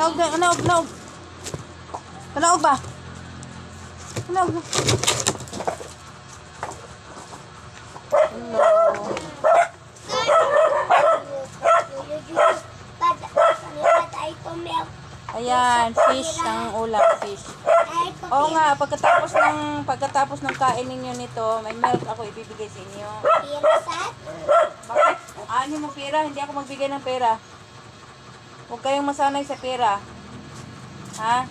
Naog na, naog, naog. Naog ba? Naog na. Ayan, fish ang ulam, fish. Oo nga, pagkatapos ng pagkatapos ng kain ninyo nito, may milk ako ibibigay sa inyo. Bakit? Ano mo pera? Hindi ako magbigay ng pera. Huwag kayong masanay sa pera. Ha?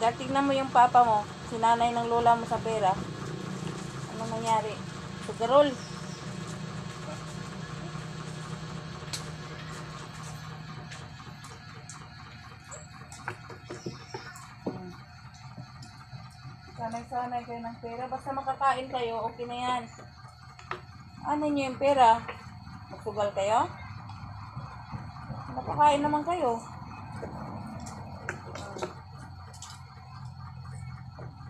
Dahil tignan mo yung papa mo, sinanay ng lola mo sa pera. Ano nangyari? Sugarol. Sanay-sanay kayo ng pera. Basta makakain kayo, okay na yan. Ano nyo yung pera? Magsugal kayo? Napakain naman kayo.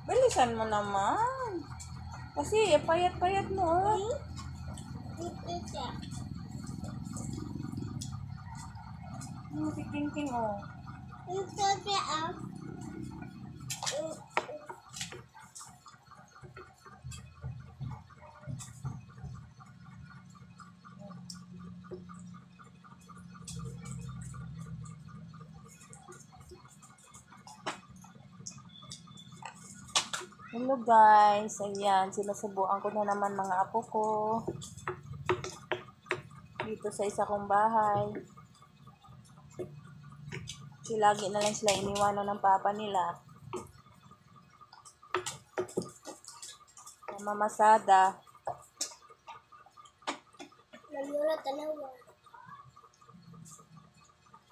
Bilisan mo naman. Kasi, payat-payat mo, oh. Ano si King King, oh. Hello guys, ayan, sinusubuan ko na naman mga apo ko. Dito sa isa kong bahay. Kasi lagi na lang sila iniwanan ng papa nila. Namamasada.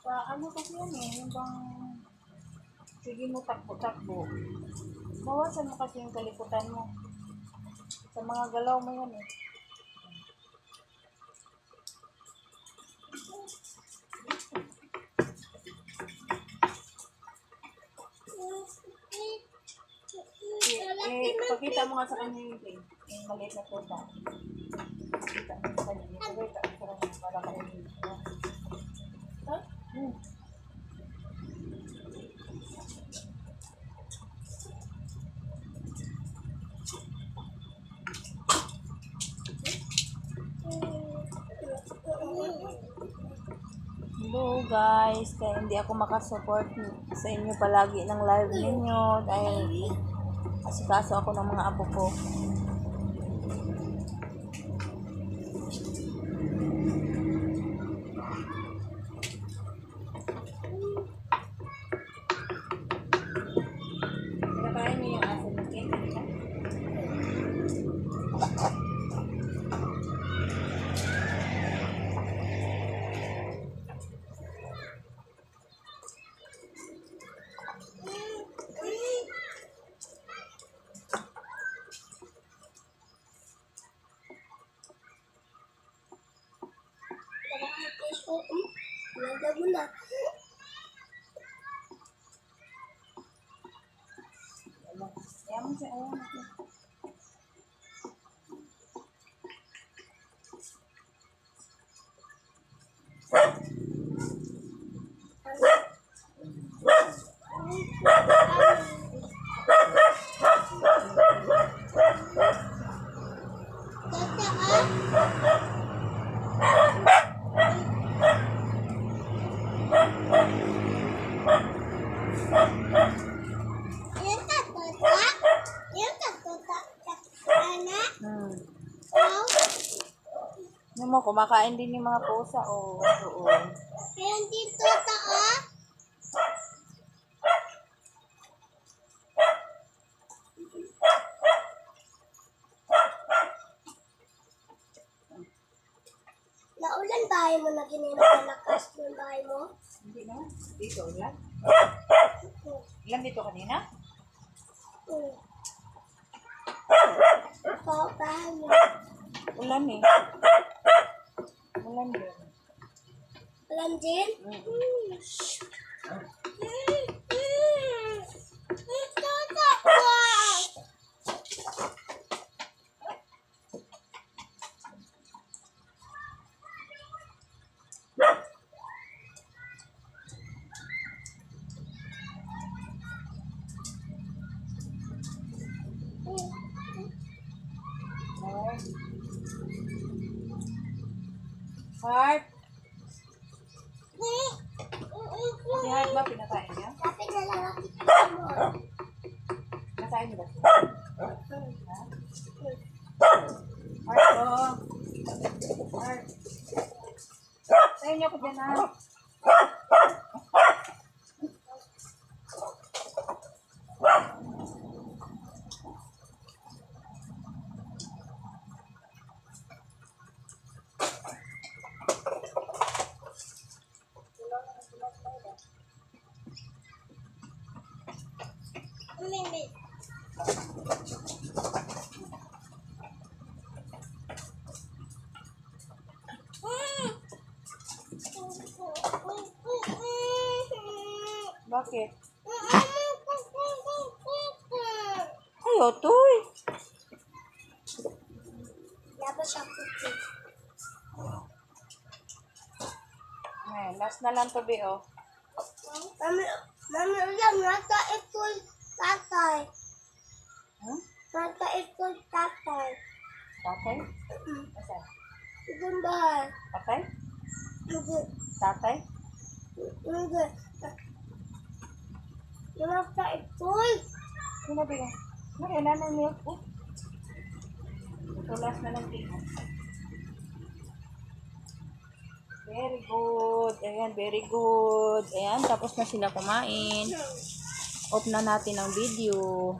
Sa ano kasi yan eh, yung bang sige mo takbo-takbo. Bawasan mo kasi yung kalikutan mo. Sa mga galaw mo yan eh. Eh, pakita mo nga sa kanya yung thing. Yung maliit na tuta. Pakita mo sa kanya. Pakita mo sa kanya para kainin. Ha? Hmm. Hello guys, kaya hindi ako makasupport sa inyo palagi ng live ninyo dahil asikaso ako ng mga apo ko. Kaya mo siya, oh, Hmm. Ano mo, kumakain din yung mga pusa, oh. Doon. Naulan bahay mo na ganyan malakas yung bahay mo? Hindi na. Dito, ulan. Ilan dito kanina? Hmm. Pa- bahay mo. Ulan eh. Ulan din. Alam din? Mm. Heart. Si Heart ba pinakain niya? Pinakain niya ba siya? Heart ko. Heart. Sa'yo niyo ko dyan ha. Bakit? Ayaw, Toy. Dapat siya puti. Ay, last na lang to, Bi, oh. Mami, mami ulam, nasa ito tatay. Hmm? Nasa ito tatay. Tatay? Mm. Asa? Itong bahay. Tatay? Hindi. Tatay? Hindi. Nasa ito. Sino, Bi? Mari, nanay milk, oh. Ito last na lang, Bi. Very good. Ayan, very good. Ayan, tapos na sila kumain. Off na natin ang video.